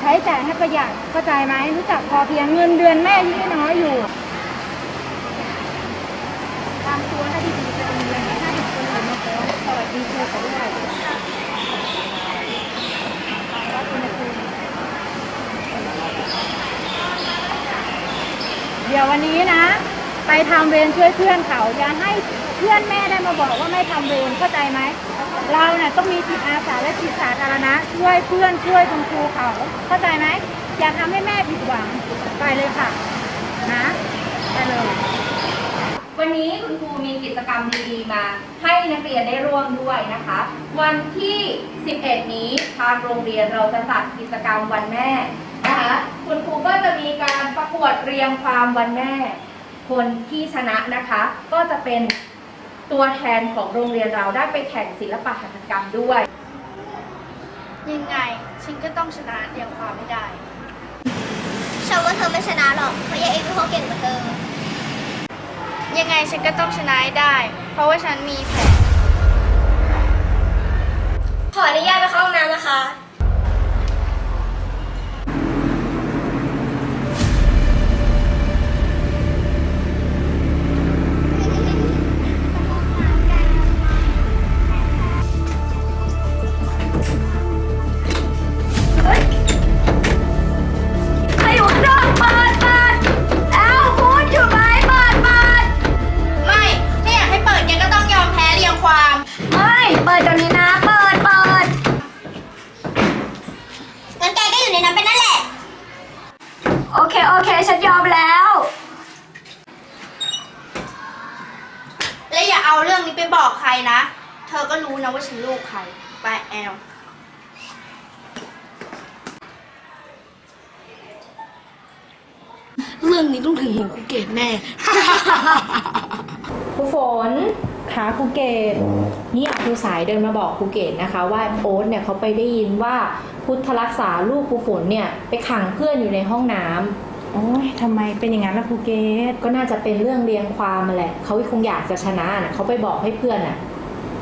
ใช้จ่ายให้ประหยัดเข้าใจไหมรู้จักพอเพียงเงินเดือนแม่ที่น้อยอยู่ตามตัวให้ดีๆจะดีเลยถ้าเห็นคนอื่นมาขอสวัสดีครูเขาด้วยว่าคุณครูเดี๋ยววันนี้นะ ไปทำเวรช่วยเพื่อนเขาอย่าให้เพื่อนแม่ได้มาบอกว่าไม่ทำเวรเข้าใจไหม เราเนี่ยต้องมีจิตอาสาและจิตสาธารณะช่วยเพื่อนช่วยคุณครูเขาเข้าใจไหมอย่าทำให้แม่ผิดหวังไปเลยค่ะนะไปเลยวันนี้คุณครูมีกิจกรรมดีๆมา ให้นักเรียนได้ร่วมด้วยนะคะ วันที่ 11 นี้ทางโรงเรียนเราจะจัดกิจกรรมวันแม่นะคะคุณครูก็จะมีการประกวดเรียงความวันแม่ คนที่ชนะนะคะ ก็จะเป็น ตัวแทนของโรงเรียนเราได้ไปแข่งศิลปะหัตถกรรมด้วย ยังไงฉันก็ต้องชนะเรียงความไม่ได้ฉันว่าเธอไม่ชนะหรอกเพราะยายเอ็กซ์เขาเก่งกว่าเธอ ยังไงฉันก็ต้องชนะให้ได้ เพราะว่าฉันมีแผนขออนุญาตไปเข้าห้องน้ำนะคะ เคโอเคฉันยอมแล้ว และอย่าเอาเรื่องนี้ไปบอกใครนะ เธอก็รู้นะว่าฉันลูกใคร ไปแอล เรื่องนี้ต้องถึงหูครูเกดแน่ ครูฝนคะครูเกตเนี่ยครูสายเดินมาบอกครูเกตนะคะ ว่าโอ๊ตเนี่ยเขาไปได้ยินว่าพุทธรักษาลูกครูฝนเนี่ยไปขังเพื่อนอยู่ในห้องน้ำ โอ้ยทำไมเป็นอย่างนั้นล่ะครูเกศก็น่าจะเป็นเรื่องเรียงความมาแหละเขาคงอยากจะชนะนะเขาไปบอกให้เพื่อนน่ะ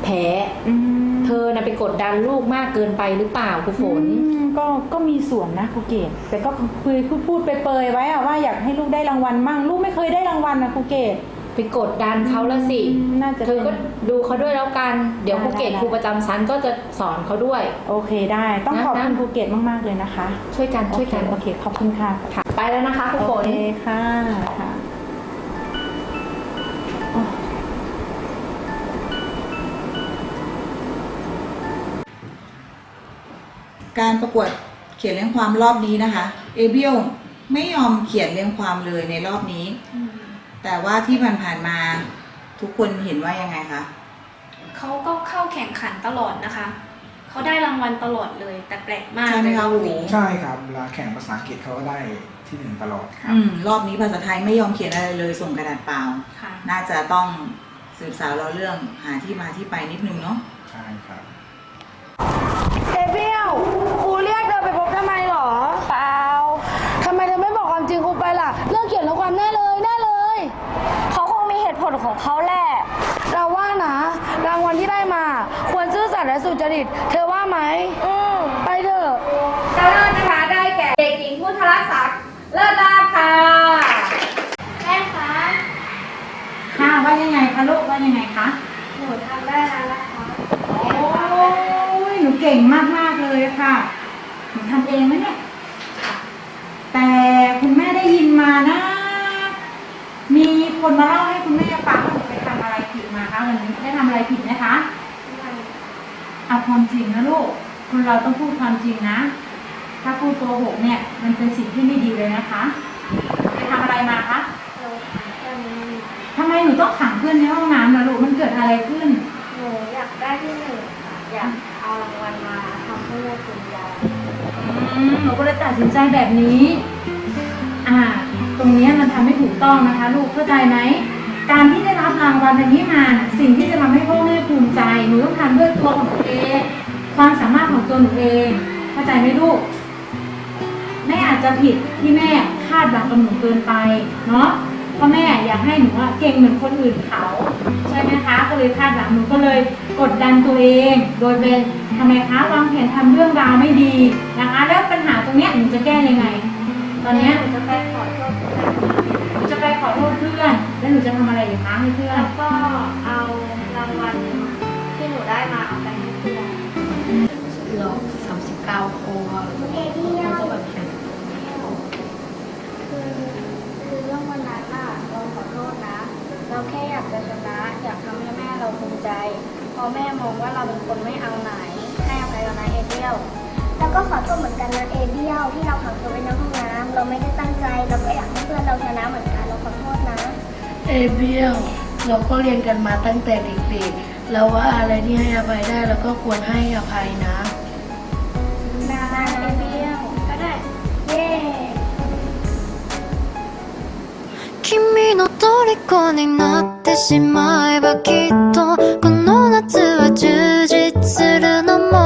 แพ้ อืมเธอน่ะไปกดดันลูกมากเกินไปหรือเปล่าครูฝน อืมก็ก็มีส่วนนะครูเกศแต่ก็คุยพูดพูดไปเปยๆไว้อะว่าอยากให้ลูกได้รางวัลมั่ง ลูกไม่เคยได้รางวัลนะครูเกศ ไปกดดันเขาแล้วสิอืมน่าจะเธอก็เป็นดูเขาด้วยแล้วกัน เดี๋ยวได้ครูเกตได้ครูประจำชั้นก็จะสอนเขาด้วย โอเคได้ ต้องนะขอบคุณนะครูเกศมาก ๆ เลยนะคะ ช่วยกันโอช่วยเคกันโอเคขอบคุณค่ะค่ะไปแล้วนะคะครูฝโอนเคค่ะค่ะการประกวดเขียนเรียงความรอบนี้นะคะ เอเบียลไม่ยอมเขียนเรียงความเลยในรอบนี้ แต่ว่าที่ผ่านๆมาทุกคนเห็นว่ายังไงคะ เขาก็เข้าแข่งขันตลอดนะคะ เขาได้รางวัลตลอดเลย แต่แปลกมากใช่ไหมเลยคะรอบครูนี้ใช่ครับเวลาแข่งภาษาอังกฤษเขาก็ได้ที่หนึ่งตลอดครับ อืมรอบนี้ภาษาไทยไม่ยอมเขียนอะไรเลยส่งกระดาษเปล่า ค่ะ น่าจะต้องสืบสาวเราเรื่องหาที่มาที่ไปนิดนึงเนาะ ใช่ครับ วัลที่ได้มา ควรซื่อสัตย์และสุจริต เธอว่าไหม อืมไปเถอะ เจ้าเลิศนะคะได้แก่เด็กหญิงพุทธรักษาเลิศลาภค่ะแม่คะค่ะว่ายังไงคะลูกว่ายังไงคะ หนูทำได้แล้วนะคะโอ้ยหนูเก่งมากๆเลยค่ะ หนูทำเองไหมเนี่ย แต่คุณแม่ได้ยินมานะ มีคนมาเล่าให้คุณแม่ฟังว่าหนูไปทำอะไร ผิดมาคะวันนี้ได้ทำอะไรผิดไหมคะเอาความจริงนะลูกคนเราต้องพูดความจริงนะ ถ้าพูดโกหกเนี่ย มันเป็นสิ่งที่ไม่ดีเลยนะคะไปทำอะไรมาคะทำไมหนูต้องขังเพื่อนในห้องน้ำล่ะลูกมันเกิดอะไรขึ้นหนูอยากได้ที่หนึ่งค่ะอยากเอารางวัลมาทำให้แม่คุณยายอืมหนูก็เลยตัดสินใจแบบนี้ อ่า ตรงเนี้ยมันทำไม่ถูกต้องนะคะ ลูกเข้าใจไหม การที่ได้รับรางวัลอันนี้มา สิ่งที่จะทำให้พ่อแม่ภูมิใจ หนูต้องทำด้วยตัวของตัวเอง ความสามารถของตัวหนูเอง เข้าใจไหมลูก แม่อาจจะผิดที่แม่คาดหวังกับหนูเกินไป เนาะพ่อแม่อยากให้หนูเก่งเหมือนคนอื่นเขา ใช่ไหมคะ ก็เลยคาดหวังหนูก็เลยกดดันตัวเอง โดยเป็นทำไมคะวางแผนทำเรื่องราวไม่ดีนะคะ แล้วปัญหาตรงเนี้ยหนูจะแก้ยังไง ตอนเนี้ยหนูจะไปขอโทษ ขอโทษเพื่อน แล้วหนูจะทำอะไรอีกคะให้เพื่อนแล้วก็เอารางวัลที่หนูได้มาเอาไปให้เพื่อน เราสามสิบเก้าโคคุณเอเดียก็แบบแข่งคือคือเรื่องวันนั้นน่ะเราขอโทษนะ เราแค่อยากจะชนะ อยากทำให้แม่เราภูมิใจเพราะแม่มองว่าเราเป็นคนไม่เอาไหนให้อภัยเรานะเอเดียล แล้วก็ขอโทษเหมือนกันนะเอเดียลที่เราขังตัวไว้ในห้องน้ำเราไม่ได้ตั้งใจ เราก็อยากให้เพื่อนเราชนะเหมือนกันเราขอโทษนะ เอเบียลเราก็เรียนกันมาตั้งแต่เด็กๆ แล้วว่าอะไรที่ให้อภัยได้เราก็ควรให้อภัยนะ นาเอเดียลก็ได้ เย้ 君の虜になってしまえばきっとこの夏は充実するのも